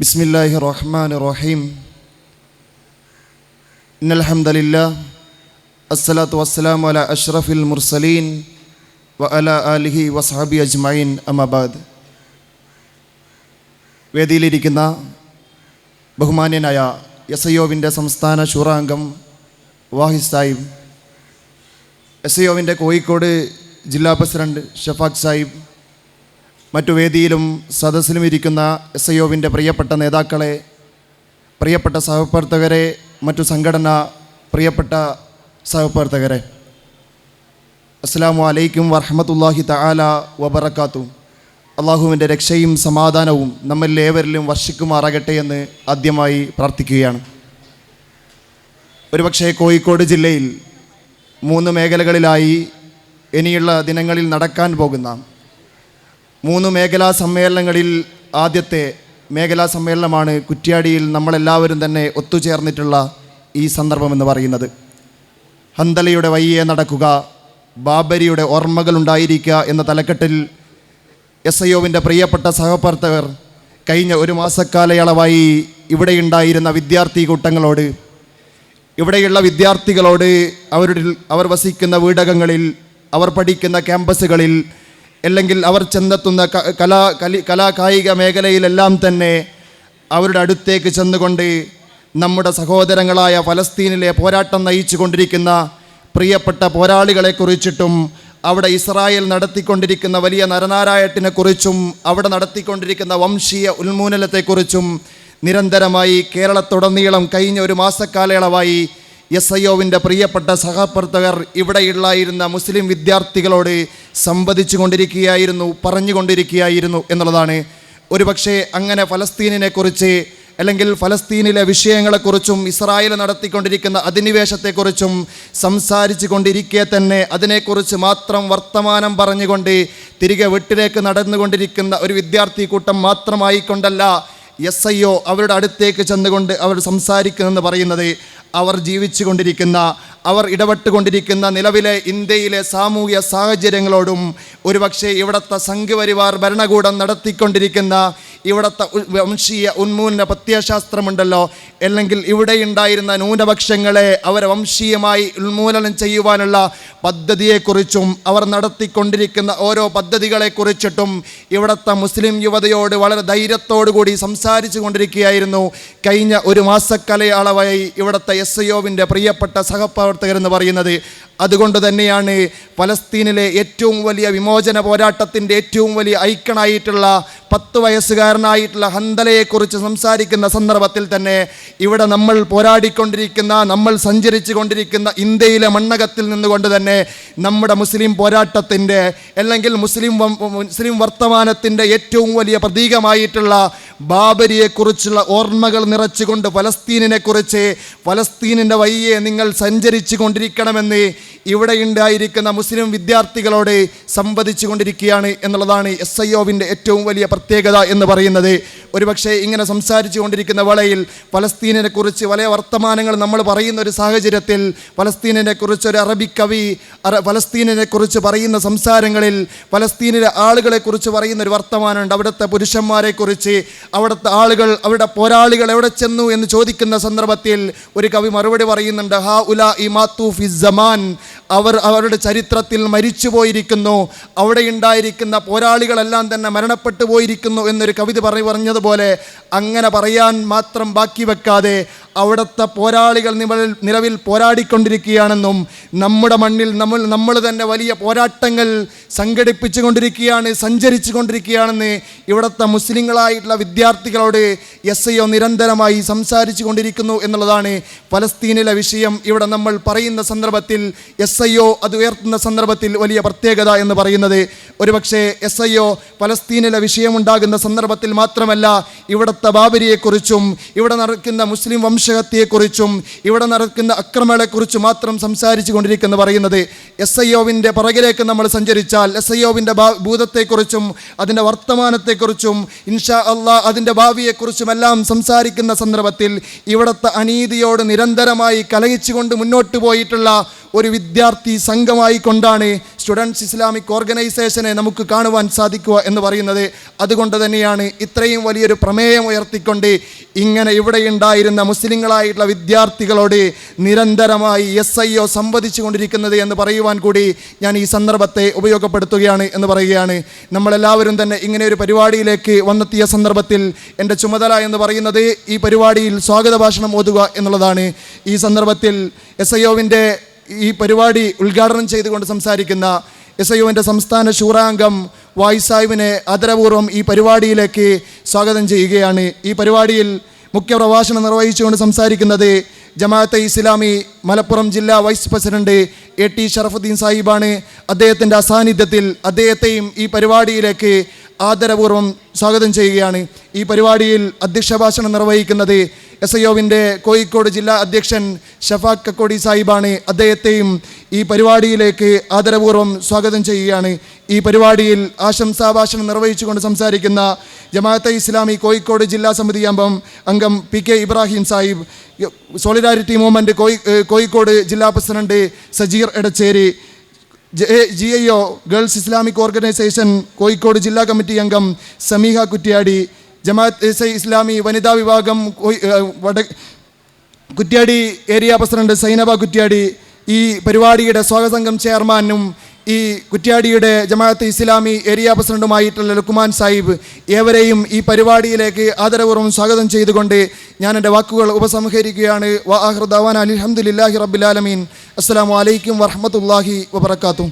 بسم الله الرحمن الرحيم إن الحمد لله الصلاة والسلام على أشرف المرسلين وعلى آله وصحبه أجمعين أما بعد വേദിയിലിരിക്കുന്ന ബഹുമാന്യനായ S I ഒവിൻ്റെ സംസ്ഥാന ശൂറാംഗം വാഹിദ് സാഹിബ് എസ് ഐ ഒവിൻ്റെ കോഴിക്കോട് ജില്ലാ പ്രസിഡന്റ് ഷഫാഖ് സാഹിബ് മറ്റു വേദിയിലും സദസ്സിലും ഇരിക്കുന്ന എസ് ഐ ഒവിന്റെ പ്രിയപ്പെട്ട നേതാക്കളെ പ്രിയപ്പെട്ട സഹപ്രവർത്തകരെ മറ്റു സംഘടന പ്രിയപ്പെട്ട സഹപ്രവർത്തകരെ അസ്സാമു അലൈക്കും വർഹമത്തല്ലാഹി തആല വബറക്കാത്തു അള്ളാഹുവിന്റെ രക്ഷയും സമാധാനവും നമ്മളിൽ ഏവരിലും വർഷിക്കുമാറാകട്ടെ എന്ന് ആദ്യമായി പ്രാർത്ഥിക്കുകയാണ്. ഒരുപക്ഷെ കോഴിക്കോട് ജില്ലയിൽ മൂന്ന് മേഖലകളിലായി ഇനിയുള്ള ദിനങ്ങളിൽ നടക്കാൻ പോകുന്ന മൂന്ന് മേഖലാ സമ്മേളനങ്ങളിൽ ആദ്യത്തെ മേഖലാ സമ്മേളനമാണ് കുറ്റ്യാടിയിൽ നമ്മളെല്ലാവരും തന്നെ ഒത്തുചേർന്നിട്ടുള്ള ഈ സന്ദർഭമെന്ന് പറയുന്നത്. ഹന്തലയുടെ വയ്യെ നടക്കുക ബാബരിയുടെ ഓർമ്മകൾ ഓർമ്മകളുണ്ടായിരിക്കുക എന്ന തലക്കെട്ടിൽ എസ് ഐ ഒവിന്റെ പ്രിയപ്പെട്ട സഹപ്രവർത്തകർ കഴിഞ്ഞ ഒരു മാസക്കാലയളവായി ഇവിടെ ഉണ്ടായിരുന്ന വിദ്യാർത്ഥി കൂട്ടങ്ങളോട് ഇവിടെയുള്ള വിദ്യാർത്ഥികളോട് അവരുടെ അവർ വസിക്കുന്ന വീടകങ്ങളിൽ അവർ പഠിക്കുന്ന ക്യാമ്പസുകളിൽ അല്ലെങ്കിൽ അവർ ചെന്നെത്തുന്ന കലാ കലി കലാകായിക മേഖലയിലെല്ലാം തന്നെ അവരുടെ അടുത്തേക്ക് ചെന്നുകൊണ്ട് നമ്മുടെ സഹോദരങ്ങളായ ഫലസ്തീനിലെ പോരാട്ടം നയിച്ചു കൊണ്ടിരിക്കുന്ന പ്രിയപ്പെട്ട പോരാളികളെക്കുറിച്ചിട്ടും അവിടെ ഇസ്രായേൽ നടത്തിക്കൊണ്ടിരിക്കുന്ന വലിയ നരനാരായട്ടിനെക്കുറിച്ചും അവിടെ നടത്തിക്കൊണ്ടിരിക്കുന്ന വംശീയ ഉന്മൂലനത്തെക്കുറിച്ചും നിരന്തരമായി കേരളത്തുടനീളം കഴിഞ്ഞ ഒരു മാസക്കാലയളവായി എസ് ഐ ഒവിന്റെ പ്രിയപ്പെട്ട സഹപ്രവർത്തകർ ഇവിടെയുള്ളായിരുന്ന മുസ്ലിം വിദ്യാർത്ഥികളോട് സംവദിച്ചു കൊണ്ടിരിക്കുകയായിരുന്നു പറഞ്ഞുകൊണ്ടിരിക്കുകയായിരുന്നു എന്നുള്ളതാണ്. ഒരുപക്ഷെ അങ്ങനെ ഫലസ്തീനിനെക്കുറിച്ച് അല്ലെങ്കിൽ ഫലസ്തീനിലെ വിഷയങ്ങളെക്കുറിച്ചും ഇസ്രായേൽ നടത്തിക്കൊണ്ടിരിക്കുന്ന അധിനിവേശത്തെക്കുറിച്ചും സംസാരിച്ചു കൊണ്ടിരിക്കെ തന്നെ അതിനെക്കുറിച്ച് മാത്രം വർത്തമാനം പറഞ്ഞുകൊണ്ട് തിരികെ വീട്ടിലേക്ക് നടന്നുകൊണ്ടിരിക്കുന്ന ഒരു വിദ്യാർത്ഥി കൂട്ടം മാത്രമായിക്കൊണ്ടല്ല എസ് ഐ ഒ അവരുടെ അടുത്തേക്ക് ചെന്നുകൊണ്ട് അവർ സംസാരിക്കുന്നെന്ന് പറയുന്നത്. അവർ ജീവിച്ചുകൊണ്ടിരിക്കുന്ന അവർ ഇടപെട്ടുകൊണ്ടിരിക്കുന്ന നിലവിലെ ഇന്ത്യയിലെ സാമൂഹ്യ സാഹചര്യങ്ങളോടും ഒരുപക്ഷെ ഇവിടുത്തെ സംഘപരിവാർ ഭരണകൂടം നടത്തിക്കൊണ്ടിരിക്കുന്ന ഇവിടുത്തെ വംശീയ ഉന്മൂലന പ്രത്യയശാസ്ത്രമുണ്ടല്ലോ. അല്ലെങ്കിൽ ഇവിടെ ഉണ്ടായിരുന്ന ന്യൂനപക്ഷങ്ങളെ അവരെ വംശീയമായി ഉന്മൂലനം ചെയ്യുവാനുള്ള പദ്ധതിയെക്കുറിച്ചും അവർ നടത്തിക്കൊണ്ടിരിക്കുന്ന ഓരോ പദ്ധതികളെക്കുറിച്ചിട്ടും ഇവിടുത്തെ മുസ്ലിം യുവതയോട് വളരെ ധൈര്യത്തോടു കൂടി സംസാരിച്ചു കൊണ്ടിരിക്കുകയായിരുന്നു കഴിഞ്ഞ ഒരു മാസക്കാലയളവായി ഇവിടുത്തെ എസ് ഐ ഒവിന്റെ പ്രിയപ്പെട്ട സഹപ്രവർത്തകരെന്ന് പറയുന്നത് അതുകൊണ്ട് തന്നെയാണ് പലസ്തീനിലെ ഏറ്റവും വലിയ വിമോചന പോരാട്ടത്തിന്റെ ഏറ്റവും വലിയ ഐക്കണായിട്ടുള്ള പത്ത് വയസ്സുകാരനായിട്ടുള്ള ഹന്തലയെക്കുറിച്ച് സംസാരിക്കുന്ന സന്ദർഭത്തിൽ തന്നെ ഇവിടെ നമ്മൾ പോരാടിക്കൊണ്ടിരിക്കുന്ന നമ്മൾ സഞ്ചരിച്ചു കൊണ്ടിരിക്കുന്ന ഇന്ത്യയിലെ മണ്ണകത്തിൽ നിന്നുകൊണ്ട് തന്നെ നമ്മുടെ മുസ്ലിം പോരാട്ടത്തിന്റെ അല്ലെങ്കിൽ മുസ്ലിം മുസ്ലിം വർത്തമാനത്തിന്റെ ഏറ്റവും വലിയ പ്രതീകമായിട്ടുള്ള ബാബരിയെക്കുറിച്ചുള്ള ഓർമ്മകൾ നിറച്ചുകൊണ്ട് ഫലസ്തീനിനെ കുറിച്ച് ഫലസ്തീനിന്റെ വഴിയെ നിങ്ങൾ സഞ്ചരിച്ചു കൊണ്ടിരിക്കണമെന്ന് ഇവിടെ ഉണ്ടായിരിക്കുന്ന മുസ്ലിം വിദ്യാർത്ഥികളോട് സംവദിച്ചു കൊണ്ടിരിക്കുകയാണ് എന്നുള്ളതാണ് എസ് ഐ ഒവിന്റെ ഏറ്റവും വലിയ പ്രത്യേകത എന്ന് പറയുന്നത്. ഒരുപക്ഷെ ഇങ്ങനെ സംസാരിച്ചു കൊണ്ടിരിക്കുന്ന വേളയിൽ ഫലസ്തീനിനെ കുറിച്ച് വലിയ വർത്തമാനങ്ങൾ നമ്മൾ പറയുന്ന ഒരു സാഹചര്യത്തിൽ ഫലസ്തീനിനെ കുറിച്ച് ഒരു അറബി കവി അറ കുറിച്ച് പറയുന്ന സംസാരങ്ങളിൽ ഫലസ്തീനിലെ ആളുകളെ കുറിച്ച് പറയുന്ന ഒരു വർത്തമാനമുണ്ട്. അവിടുത്തെ പുരുഷന്മാരെ കുറിച്ച് അവിടുത്തെ ആളുകൾ അവരുടെ പോരാളികൾ എവിടെ ചെന്നു എന്ന് ചോദിക്കുന്ന സന്ദർഭത്തിൽ ഒരു കവി മറുപടി പറയുന്നുണ്ട് ഹാ ഉല ഇ മാത്തു ഫി സമാൻ. അവർ അവരുടെ ചരിത്രത്തിൽ മരിച്ചു പോയിരിക്കുന്നു അവിടെ ഉണ്ടായിരിക്കുന്ന പോരാളികളെല്ലാം തന്നെ മരണപ്പെട്ടു പോയിരിക്കുന്നു എന്നൊരു കവിത പറഞ്ഞു പറഞ്ഞതുപോലെ അങ്ങനെ പറയാൻ മാത്രം ബാക്കി വെക്കാതെ അവിടുത്തെ പോരാളികൾ നിലവിൽ നിലവിൽ പോരാടിക്കൊണ്ടിരിക്കുകയാണെന്നും നമ്മുടെ മണ്ണിൽ നമ്മൾ നമ്മൾ തന്നെ വലിയ പോരാട്ടങ്ങൾ സംഘടിപ്പിച്ചു കൊണ്ടിരിക്കുകയാണ് സഞ്ചരിച്ചു കൊണ്ടിരിക്കുകയാണെന്ന് ഇവിടുത്തെ മുസ്ലിങ്ങളായിട്ടുള്ള വിദ്യാർത്ഥികളോട് എസ് ഐ ഒ നിരന്തരമായി സംസാരിച്ചു കൊണ്ടിരിക്കുന്നു എന്നുള്ളതാണ് ഫലസ്തീനിലെ വിഷയം. ഇവിടെ നമ്മൾ പറയുന്ന സന്ദർഭത്തിൽ എസ് ഐ ഒ അത് ഉയർത്തുന്ന സന്ദർഭത്തിൽ വലിയ പ്രത്യേകത എന്ന് പറയുന്നത്. ഒരുപക്ഷെ എസ് ഐ ഒ ഫലസ്തീനിലെ വിഷയമുണ്ടാകുന്ന സന്ദർഭത്തിൽ മാത്രമല്ല ഇവിടുത്തെ ബാബരിയെക്കുറിച്ചും ഇവിടെ നടക്കുന്ന മുസ്ലിം വംശഹത്യയെക്കുറിച്ചും ഇവിടെ നടക്കുന്ന അക്രമങ്ങളെക്കുറിച്ച് മാത്രം സംസാരിച്ചു കൊണ്ടിരിക്കുന്ന പറയുന്നത് എസ് ഐ ഒവിന്റെ പുറകിലേക്ക് നമ്മൾ സഞ്ചരിച്ചാൽ എസ് ഐ ഒവിന്റെ ഭൂതത്തെക്കുറിച്ചും അതിന്റെ വർത്തമാനത്തെക്കുറിച്ചും ഇൻഷാ അള്ളാ അതിന്റെ ഭാവിയെക്കുറിച്ചുമെല്ലാം സംസാരിക്കുന്ന സന്ദർഭത്തിൽ ഇവിടുത്തെ അനീതിയോട് നിരന്തരമായി കലഹിച്ചുകൊണ്ട് മുന്നോട്ട് പോയിട്ടുള്ള ഒരു വിദ്യാർത്ഥി സംഘമായി കൊണ്ടാണ് സ്റ്റുഡൻസ് ഇസ്ലാമിക് ഓർഗനൈസേഷനെ നമുക്ക് കാണുവാൻ സാധിക്കുക എന്ന് പറയുന്നത്. അതുകൊണ്ട് തന്നെയാണ് ഇത്രയും വലിയൊരു പ്രമേയം ഉയർത്തിക്കൊണ്ട് ഇങ്ങനെ ഇവിടെ ഉണ്ടായിരുന്ന മുസ്ലിങ്ങളായിട്ടുള്ള വിദ്യാർത്ഥികളോട് നിരന്തരമായി എസ് ഐ ഒ സംവദിച്ചു കൊണ്ടിരിക്കുന്നത് എന്ന് പറയുവാൻ കൂടി ഞാൻ ഈ സന്ദർഭത്തെ ഉപയോഗപ്പെടുത്തുകയാണ് എന്ന് പറയുകയാണ്. നമ്മളെല്ലാവരും തന്നെ ഇങ്ങനെ ഒരു പരിപാടിയിലേക്ക് വന്നെത്തിയ സന്ദർഭത്തിൽ എന്റെ ചുമതല എന്ന് പറയുന്നത് ഈ പരിപാടിയിൽ സ്വാഗത ഭാഷണം ഓതുക എന്നുള്ളതാണ്. ഈ സന്ദർഭത്തിൽ എസ് ഐ ഒവിന്റെ ഈ പരിപാടി ഉദ്ഘാടനം ചെയ്തുകൊണ്ട് സംസാരിക്കുന്ന എസ് ഐ യുവിന്റെ സംസ്ഥാന ശൂറാംഗം വായ്സാഹിബിനെ ആദരപൂർവം ഈ പരിപാടിയിലേക്ക് സ്വാഗതം ചെയ്യുകയാണ്. ഈ പരിപാടിയിൽ മുഖ്യ പ്രഭാഷണം നിർവഹിച്ചുകൊണ്ട് സംസാരിക്കുന്നത് ജമാഅത്തെ ഇസ്ലാമി മലപ്പുറം ജില്ലാ vice president A T Sharafuddin സാഹിബാണ്. അദ്ദേഹത്തിന്റെ അസാന്നിധ്യത്തിൽ അദ്ദേഹത്തെയും ഈ പരിപാടിയിലേക്ക് ആദരപൂർവം സ്വാഗതം ചെയ്യുകയാണ്. ഈ പരിപാടിയിൽ അധ്യക്ഷ ഭാഷണം നിർവഹിക്കുന്നത് എസ് ഐ ഒവിന്റെ കോഴിക്കോട് ജില്ലാ അധ്യക്ഷൻ ഷഫാഖ് കക്കോടി സാഹിബാണ് അദ്ദേഹത്തെയും ഈ പരിപാടിയിലേക്ക് ആദരപൂർവം സ്വാഗതം ചെയ്യുകയാണ്. ഈ പരിപാടിയിൽ ആശംസാഭാഷണം നിർവഹിച്ചുകൊണ്ട് സംസാരിക്കുന്ന ജമാഅത്തെ ഇസ്ലാമി കോഴിക്കോട് ജില്ലാ സമിതി അംഗം അംഗം P K Ibrahim Sahib solidarity movement കോഴി കോഴിക്കോട് ജില്ലാ president Sajeer Edacheri G I O girls Islamic organisation Kozhikode ജില്ലാ കമ്മിറ്റി അംഗം സമീഹ കുറ്റ്യാടി ജമാഅത്ത് ഇസ്ലാമി വനിതാ വിഭാഗം വട കുറ്റ്യാടി ഏരിയ പ്രസിഡന്റ് സൈനബ കുറ്റ്യാടി ഈ പരിപാടിയുടെ സ്വാഗത സംഘം ചെയർമാനും ഈ കുറ്റ്യാടിയുടെ ജമാഅത്ത് ഇസ്ലാമി ഏരിയ പ്രസിഡന്റുമായിട്ടുള്ള ലുക്കുമാൻ സാഹിബ് ഏവരെയും ഈ പരിപാടിയിലേക്ക് ആദരപൂർവം സ്വാഗതം ചെയ്തുകൊണ്ട് ഞാൻ എന്റെ വാക്കുകൾ ഉപസംഹരിക്കുകയാണ്. വാഹൃദാൻ അലഹമുല്ലാഹി റബ്ബുലാലമീൻ അസ്സാം വലൈക്കും വറഹമത്തല്ലാഹി വബർക്കാത്തു